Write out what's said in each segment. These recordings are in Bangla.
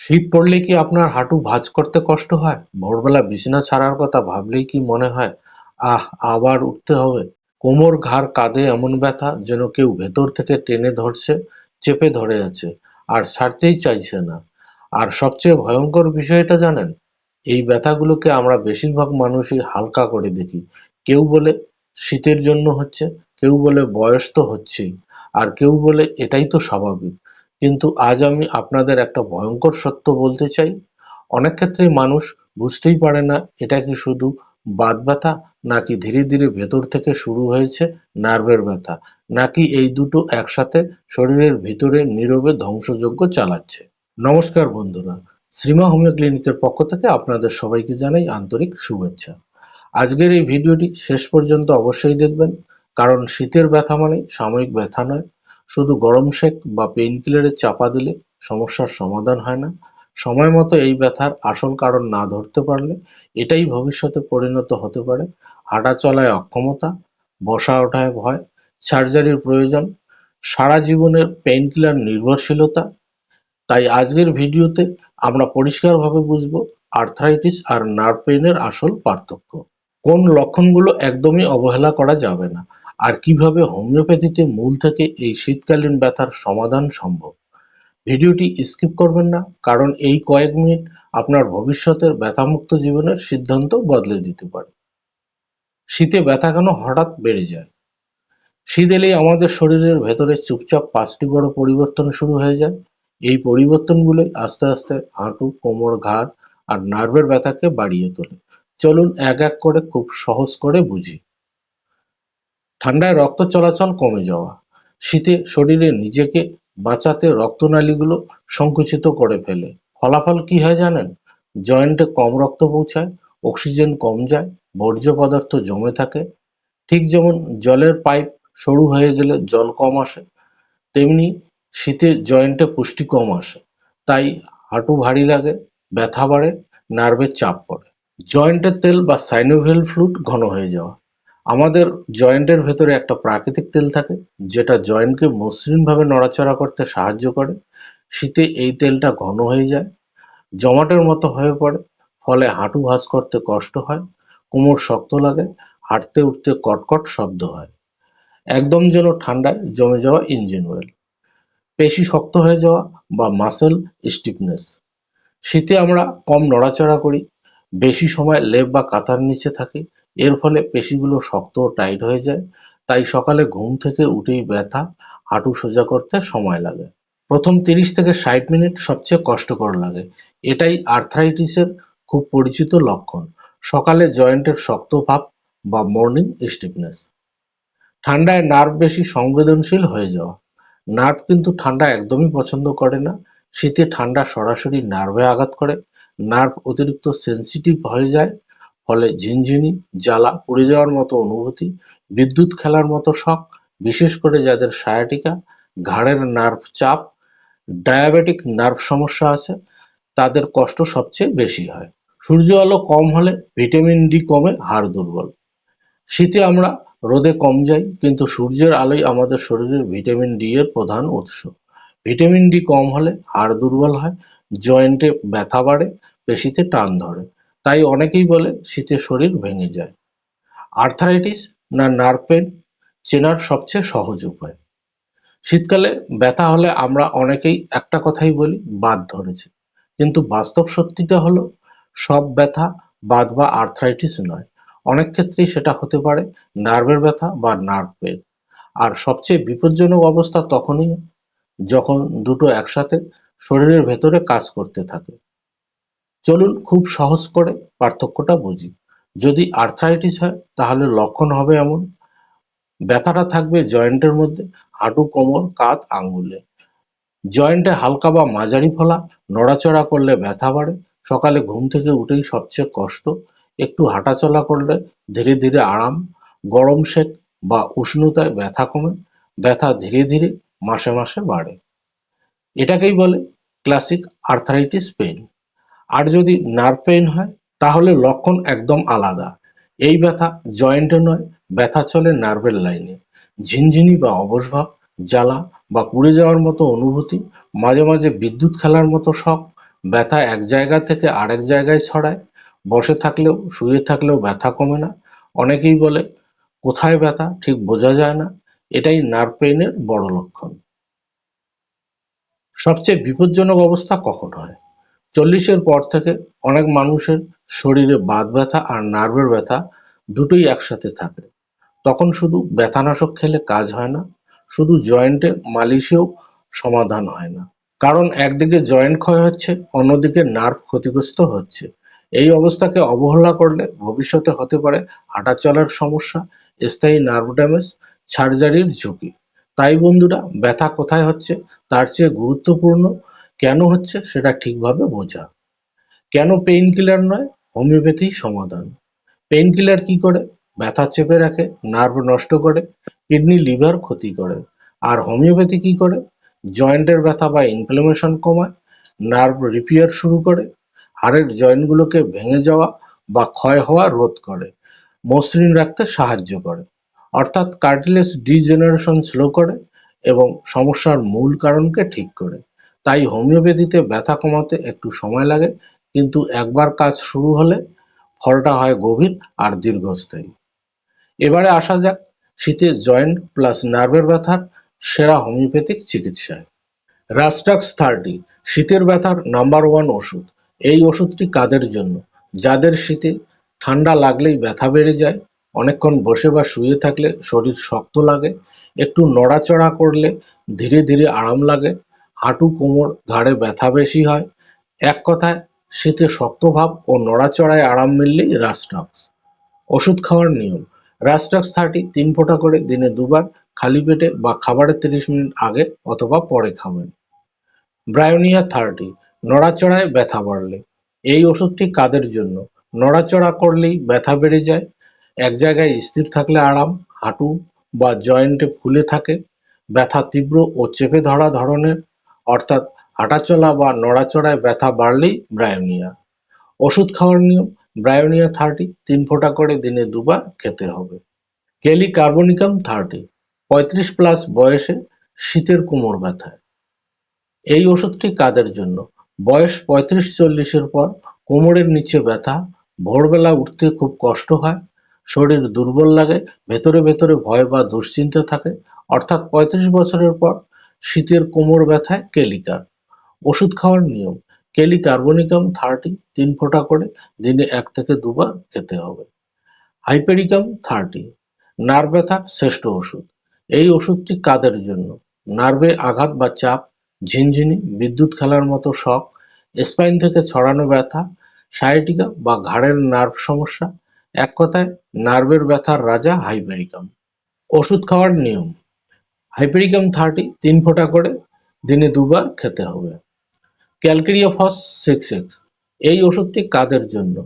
শীত পড়লে কি আপনার হাঁটু ভাঁজ করতে কষ্ট হয়? ভোরবেলা বিছানা ছাড়ার কথা ভাবলেই কি মনে হয়, আহ, আবার উঠতে হবে। কোমর ঘাড় কাঁধে এমন ব্যথা যেন কেউ ভেতর থেকে টেনে ধরছে, চেপে ধরে আছে, আর ছাড়তেই চাইছে না। আর সবচেয়ে ভয়ঙ্কর বিষয়টা জানেন, এই ব্যথাগুলোকে আমরা বেশিরভাগ মানুষই হালকা করে দেখি। কেউ বলে শীতের জন্য হচ্ছে, কেউ বলে বয়স তো হচ্ছেই, আর কেউ বলে এটাই তো স্বাভাবিক। কিন্তু আজ আমি আপনাদের একটা ভয়ঙ্কর সত্য বলতে চাই। অনেক ক্ষেত্রেই মানুষ বুঝতেই পারে না এটা কি শুধু বাত ব্যথা নাকি ধীরে ধীরে ভেতর থেকে শুরু হয়েছে নার্ভের ব্যথা, নাকি এই দুটো একসাথে শরীরের ভিতরে নীরবে ধ্বংসযজ্ঞ চালাচ্ছে। নমস্কার বন্ধুরা, শ্রীমা হোমিও ক্লিনিকের পক্ষ থেকে আপনাদের সবাইকে জানাই আন্তরিক শুভেচ্ছা। আজকের এই ভিডিওটি শেষ পর্যন্ত অবশ্যই দেখবেন, কারণ শীতের ব্যথা মানে সাময়িক ব্যথা নয় শুধু গরম সেক বা পেইন কিলারের চাপা দিলে সমস্যার সমাধান হয় না। সময় মতো এই ব্যথার আসল কারণ না ধরতে পারলে এটাই ভবিষ্যতে পরিণত হতে পারে। হাঁটা চলায় অক্ষমতা, বসা ওঠায় ভয় সার্জারির প্রয়োজন, সারা জীবনের পেইন কিলার নির্ভরশীলতা। তাই আজকের ভিডিওতে আমরা পরিষ্কারভাবে বুঝব আর্থ্রাইটিস আর নার্ভ পেইনের আসল পার্থক্য। কোন লক্ষণগুলো একদমই অবহেলা করা যাবে না। আর কীভাবে হোমিওপ্যাথিতে মূল থেকে এই শীতকালীন ব্যথার সমাধান সম্ভব? ভিডিওটি স্কিপ করবেন না, কারণ এই কয়েক মিনিট আপনার ভবিষ্যতের ব্যথামুক্ত জীবনের সিদ্ধান্ত বদলে দিতে পারে। শীতে ব্যথা কেন হঠাৎ বেড়ে যায়? শীত এলেই আমাদের শরীরের ভেতরে চুপচাপ পাঁচটি বড় পরিবর্তন শুরু হয়ে যায়। এই পরিবর্তনগুলোই আস্তে আস্তে হাঁটু, কোমর, ঘাড় আর নার্ভের ব্যথাকে বাড়িয়ে তোলে। চলুন এক এক করে খুব সহজ করে বুঝি। ঠান্ডায় রক্ত চলাচল কমে যাওয়া, শীতে শরীরে নিজেকে বাঁচাতে রক্তনালীগুলো সংকুচিত করে ফেলে। ফলাফল কি হয় জানেন? জয়েন্টে কম রক্ত পৌঁছায়, অক্সিজেন কম যায়, বর্জ্য পদার্থ জমে থাকে। ঠিক যেমন জলের পাইপ সরু হয়ে গেলে জল কম আসে, তেমনি শীতে জয়েন্টে পুষ্টি কম আসে। তাই হাঁটু ভারী লাগে, ব্যথা বাড়ে, নার্ভের চাপ পড়ে। জয়েন্টের তেল বা সাইনোভেল ফ্লুট ঘন হয়ে যাওয়া। আমাদের জয়েন্টের ভেতরে একটা প্রাকৃতিক তেল থাকে, যেটা জয়েন্টকে মসৃণভাবে নড়াচড়া করতে সাহায্য করে। শীতে এই তেলটা ঘন হয়ে যায়, জমাটের মতো হয়ে পড়ে, ফলে হাঁটু ভাঁজ করতে কষ্ট হয়, কোমর শক্ত লাগে, হাঁটতে উঠতে কটকট শব্দ হয়। একদম যেন ঠান্ডায় জমে যাওয়া ইঞ্জিন অয়েল। পেশি শক্ত হয়ে যাওয়া বা মাসেল স্টিফনেস। শীতে আমরা কম নড়াচড়া করি, বেশি সময় লেপ বা কাঁথার নিচে থাকি এর ফলে পেশিগুলো শক্ত ও টাইট হয়ে যায়। তাই সকালে ঘুম থেকে উঠেই ব্যথা, হাঁটু সোজা করতে সময় লাগে। প্রথম তিরিশ থেকে ষাট মিনিট সবচেয়ে কষ্টকর লাগে। এটাই আর্থ্রাইটিসের খুব পরিচিত লক্ষণ। সকালে জয়েন্টের শক্ত ভাব বা মর্নিং স্টিফনেস। ঠান্ডায় নার্ভ বেশি সংবেদনশীল হয়ে যাওয়া। নার্ভ কিন্তু ঠান্ডা একদমই পছন্দ করে না। শীতে ঠান্ডা সরাসরি নার্ভে আঘাত করে। নার্ভ অতিরিক্ত সেন্সিটিভ হয়ে যায়। ফলে ঝিনঝিনি, জ্বালা পুড়ে যাওয়ার মতো অনুভূতি, বিদ্যুৎ খেলার মতো শখ, বিশেষ করে যাদের সায়াটিকা, ঘাড়ের নার্ভ চাপ ডায়াবেটিক নার্ভ সমস্যা আছে, তাদের কষ্ট সবচেয়ে বেশি হয়। সূর্য আলো কম হলে ভিটামিন ডি কমে হাড় দুর্বল। শীতে আমরা রোদে কম যাই, কিন্তু সূর্যের আলোই আমাদের শরীরের ভিটামিন ডি এর প্রধান উৎস। ভিটামিন ডি কম হলে হাড় দুর্বল হয় জয়েন্টে ব্যথা বাড়ে, পেশিতে টান ধরে। তাই অনেকেই বলে শীতে শরীর ভেঙে যায়। আর্থারাইটিস না নার্ভ পেন চেনার সবচেয়ে সহজ উপায়। শীতকালে ব্যথা হলে আমরা অনেকেই একটা কথাই বলি বাদ ধরেছে। কিন্তু বাস্তব সত্যিটা হলো, সব ব্যথা বাদ বা আর্থ্রাইটিস নয়। অনেক ক্ষেত্রেই সেটা হতে পারে নার্ভের ব্যথা বা নার্ভ পেন আর সবচেয়ে বিপজ্জনক অবস্থা তখনই যখন দুটো একসাথে শরীরের ভেতরে কাজ করতে থাকে। চলুন খুব সহজ করে পার্থক্যটা বুঝি। যদি আর্থ্রাইটিস হয়, তাহলে লক্ষণ হবে এমন। ব্যথাটা থাকবে জয়েন্টের মধ্যে, হাঁটু, কোমর, কাঁধ আঙ্গুলে জয়েন্টে হালকা বা মাঝারি ফলা, নড়াচড়া করলে ব্যথা বাড়ে। সকালে ঘুম থেকে উঠেই সবচেয়ে কষ্ট, একটু হাঁটাচলা করলে ধীরে ধীরে আরাম, গরম সেক বা উষ্ণতায় ব্যথা কমে, ব্যথা ধীরে ধীরে মাসে মাসে বাড়ে। এটাকেই বলে ক্লাসিক আর্থারাইটিস পেইন আর যদি নার্ভ পেইন হয়, তাহলে লক্ষণ একদম আলাদা। এই ব্যথা জয়েন্টে নয়, ব্যথা চলে নার্ভের লাইনে। ঝিনঝিনি বা অবসভাব জ্বালা বা পুড়ে যাওয়ার মতো অনুভূতি, মাঝে মাঝে বিদ্যুৎ খেলার মতো শখ, ব্যথা এক জায়গা থেকে আরেক জায়গায় ছড়ায়। বসে থাকলেও, শুয়ে থাকলেও ব্যথা কমে না। অনেকেই বলে, কোথায় ব্যথা? ঠিক বোঝা যায় না। এটাই নার্ভ পেইনের বড় লক্ষণ। সবচেয়ে বিপজ্জনক অবস্থা কখন হয়? চল্লিশের পর থেকে অনেক মানুষের শরীরে বাত ব্যথা আর নার্ভের ব্যথা দুটোই একসাথে থাকে। তখন শুধু ব্যথানাশক খেলে কাজ হয় না, শুধু জয়েন্টে মালিশেও সমাধান হয় না। কারণ একদিকে জয়েন্ট ক্ষয় হচ্ছে, অন্যদিকে নার্ভ ক্ষতিগ্রস্ত হচ্ছে। এই অবস্থাকে অবহেলা করলে ভবিষ্যতে হতে পারে হাঁটা চলার সমস্যা, স্থায়ী নার্ভ ড্যামেজ, সার্জারির ঝুঁকি। তাই বন্ধুরা, ব্যথা কোথায় হচ্ছে, তার চেয়ে গুরুত্বপূর্ণ কেন হচ্ছে সেটা ঠিকভাবে বোঝা। কেন পেইন কিলার নয়? হোমিওপ্যাথি সমাধান। পেইন কিলার কি করে? ব্যথা চেপে রাখে নার্ভ নষ্ট করে কিডনি লিভার ক্ষতি করে। আর হোমিওপ্যাথি কি করে? জয়েন্টের ব্যথা বা ইনফ্লামেশন কমায় নার্ভ রিপেয়ার শুরু করে, হাড়ের জয়েন্টগুলোকে ভেঙে যাওয়া বা ক্ষয় হওয়া রোধ করে, মসৃণ রাখতে সাহায্য করে। অর্থাৎ কার্টিলেজ ডিজেনারেশন স্লো করে এবং সমস্যার মূল কারণকে ঠিক করে। তাই হোমিওপ্যাথিতে ব্যথা কমাতে একটু সময় লাগে, কিন্তু একবার কাজ শুরু হলে ফলটা হয় গভীর আর দীর্ঘস্থায়ী। এবারে আসা যাক শীতে জয়েন্ট প্লাস নার্ভের ব্যথার সেরা হোমিওপ্যাথিক চিকিৎসায়। রাস্টাক্স থার্টি, শীতের ব্যথার নাম্বার ওয়ান ওষুধ। এই ওষুধটি কাদের জন্য? যাদের শীতে ঠান্ডা লাগলেই ব্যথা বেড়ে যায়, অনেকক্ষণ বসে বা শুয়ে থাকলে শরীর শক্ত লাগে, একটু নড়াচড়া করলে ধীরে ধীরে আরাম লাগে হাঁটু কোমর ঘাড়ে ব্যথা বেশি হয়। এক কথায়, শীতে শক্তভাব ও নড়াচড়ায় আরাম মিললেই রাস্টাক্স ওষুধ খাওয়ার নিয়ম। রাস্টাক্স থার্টি তিন ফোঁটা করে দিনে দুবার, খালি পেটে বা খাবারের তিরিশ মিনিট আগে অথবা পরে খাবেন। ব্রায়োনিয়া থার্টি নড়াচড়ায় ব্যথা বাড়লে। এই ওষুধটি কাদের জন্য? নড়াচড়া করলেই ব্যথা বেড়ে যায়। এক জায়গায় স্থির থাকলে আরাম, হাঁটু বা জয়েন্টে ফুলে থাকে। ব্যথা তীব্র ও চেপে ধরা ধরনের অর্থাৎ হাঁটাচলা বা নড়াচড়ায় ব্যথা বাড়লেই ব্রায়োনিয়া। ওষুধ খাওয়ার নিয়ম, ব্রায়োনিয়া থার্টি, তিন ফোঁটা করে দিনে দুবার খেতে হবে। কেলি কার্বনিকাম থার্টি, পঁয়ত্রিশ প্লাস বয়সে শীতের কোমর ব্যথায়। এই ওষুধটি কাদের জন্য? বয়স পঁয়ত্রিশ চল্লিশের পর কোমরের নিচে ব্যথা, ভোরবেলা উঠতে খুব কষ্ট হয়, শরীর দুর্বল লাগে, ভেতরে ভেতরে ভয় বা দুশ্চিন্তা থাকে, অর্থাৎ পঁয়ত্রিশ বছরের পর শীতের কোমর ব্যথায় কেলিকার। ওষুধ খাওয়ার নিয়ম কেলি কার্বনিকাম থার্টি, তিন ফোঁটা করে দিনে এক থেকে দুবার খেতে হবে। হাইপেরিকাম থার্টি, নার্ভ ব্যথার শ্রেষ্ঠ ওষুধ। এই ওষুধটি কাদের জন্য? নার্ভে আঘাত বা চাপ, ঝিনঝিনি, বিদ্যুৎ খেলার মতো শখ, স্পাইন থেকে ছড়ানো ব্যথা, সায়াটিকা বা ঘাড়ের নার্ভ সমস্যা, এক কথায় নার্ভের ব্যথার রাজা হাইপেরিকাম। ওষুধ খাওয়ার নিয়ম হাইপেরিকাম থার্টি তিন ফোঁটা করে, দিনে দুবার খেতে হবে। ক্যালকেরিয়াফস সিক্স এক্স এই ওষুধটি কাদের জন্য?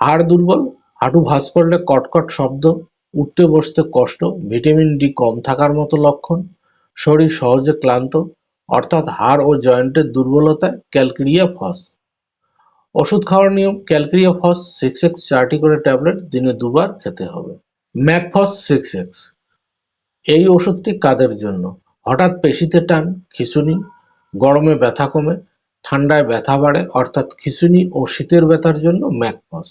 হাড় দুর্বল, হাঁটু ভাঁজ করলে কটকট শব্দ, উঠতে বসতে কষ্ট, ভিটামিন ডি কম থাকার মতো লক্ষণ, শরীর সহজে ক্লান্ত, অর্থাৎ হাড় ও জয়েন্টের দুর্বলতায় ক্যালকেরিয়া ফস ওষুধ খাওয়ার নিয়ম ক্যালকেরিয়া ফস সিক্স এক্স চারটি করে ট্যাবলেট দিনে দুবার খেতে হবে। ম্যাকফস সিক্স এক্স এই ওষুধটি কাদের জন্য? হঠাৎ পেশিতে টান, খিঁচুনি, গরমে ব্যথা কমে, ঠান্ডায় ব্যথা বাড়ে, অর্থাৎ খিঁচুনি ও শীতের ব্যথার জন্য ম্যাকফস।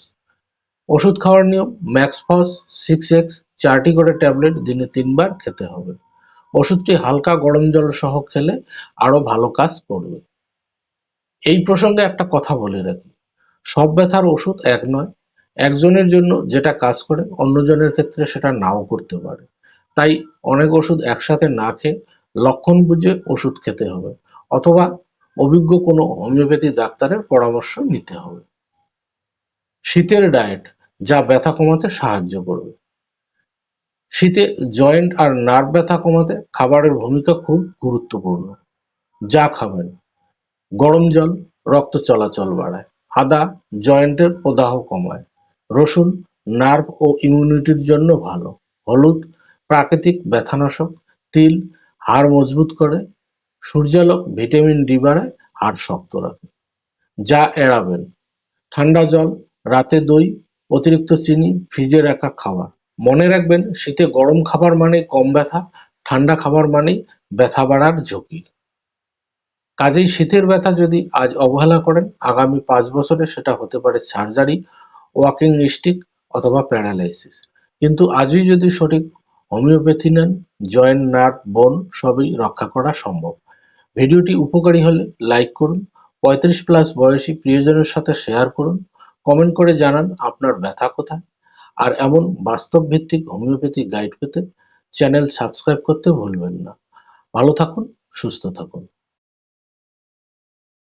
ওষুধ খাওয়ার নিয়ম ম্যাক্সফস সিক্স এক্স চারটি করে ট্যাবলেট দিনে তিনবার খেতে হবে। ওষুধটি হালকা গরম জল সহ খেলে আরও ভালো কাজ করবে। এই প্রসঙ্গে একটা কথা বলে রাখি। সব ব্যথার ওষুধ এক নয়। একজনের জন্য যেটা কাজ করে, অন্যজনের ক্ষেত্রে সেটা নাও করতে পারে। তাই অনেক ওষুধ একসাথে না খেয়ে লক্ষণ বুঝে ওষুধ খেতে হবে অথবা অভিজ্ঞ কোনো হোমিওপ্যাথি ডাক্তারের পরামর্শ নিতে হবে। শীতের ডায়েট যা ব্যথা কমাতে সাহায্য করবে। শীতে জয়েন্ট আর নার্ভ ব্যথা কমাতে খাবারের ভূমিকা খুব গুরুত্বপূর্ণ। যা খাবেন। গরম জল, রক্ত চলাচল বাড়ায়। আদা জয়েন্টের প্রদাহ কমায়। রসুন, নার্ভ ও ইমিউনিটির জন্য ভালো। হলুদ প্রাকৃতিক ব্যথানাশক, তিল, হাড় মজবুত করে, সূর্যালোক, ভিটামিন ডি বাড়ায় হাড় শক্ত রাখে। যা এড়াবেন। ঠান্ডা জল, রাতে দই, অতিরিক্ত চিনি, ফ্রিজে রাখা খাবার। মনে রাখবেন, শীতে গরম খাবার মানে কম ব্যথা, ঠান্ডা খাবার মানেই ব্যথা বাড়ার ঝুঁকি। কাজেই শীতের ব্যথা যদি আজ অবহেলা করেন, আগামী পাঁচ বছরে সেটা হতে পারে সার্জারি, ওয়াকিং স্টিক, অথবা প্যারালাইসিস। কিন্তু আজই যদি সঠিক হোমিওপ্যাথি নেন জয়েন্ট নার্ভ বোন সবই রক্ষা করা সম্ভব। ভিডিওটি উপকারী হলে লাইক করুন, পঁয়ত্রিশ প্লাস বয়সী প্রিয়জনের সাথে শেয়ার করুন, কমেন্ট করে জানান আপনার ব্যথা কোথায়। আর এমন বাস্তব ভিত্তিক হোমিওপ্যাথি গাইড পেতে চ্যানেল সাবস্ক্রাইব করতে ভুলবেন না। ভালো থাকুন, সুস্থ থাকুন।